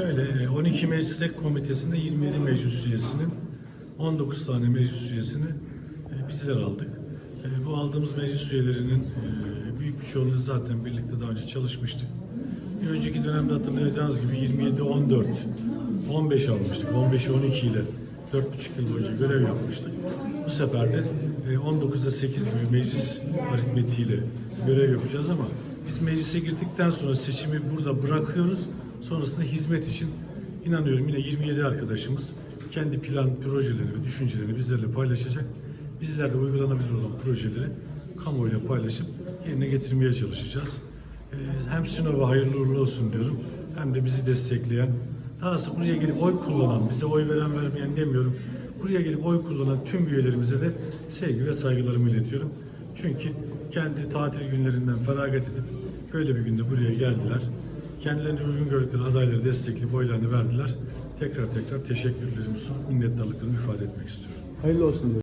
Şöyle e, 12 Meclis Ek Komitesi'nde 27 meclis üyesinin 19 tane meclis üyesini e, bizler aldık. E, Bu aldığımız meclis üyelerinin e, büyük bir çoğunluğu zaten birlikte daha önce çalışmıştık. Bir önceki dönemde hatırlayacağınız gibi 27 14 15 almıştık. 15 12 ile 4,5 yıl boyunca görev yapmıştık. Bu sefer de e, 19'da 8 gibi meclis aritmetiğiyle görev yapacağız ama biz meclise girdikten sonra seçimi burada bırakıyoruz. Sonrasında hizmet için inanıyorum yine 27 arkadaşımız kendi plan, projelerini ve düşüncelerini bizlerle paylaşacak. Bizler de uygulanabilir olan projeleri kamuoyuyla paylaşıp yerine getirmeye çalışacağız. Ee, Hem Sinop'a hayırlı uğurlu olsun diyorum hem de bizi destekleyen, daha sonra buraya gelip oy kullanan, bize oy veren vermeyen demiyorum. Buraya gelip oy kullanan tüm üyelerimize de sevgi ve saygılarımı iletiyorum. Çünkü kendi tatil günlerinden feragat edip böyle bir günde buraya geldiler. Kendilerine uygun gördükleri adayları destekleyip oylarını verdiler. Tekrar tekrar teşekkürlerimi sunup minnettarlıklarımı ifade etmek istiyorum. Hayırlı olsun.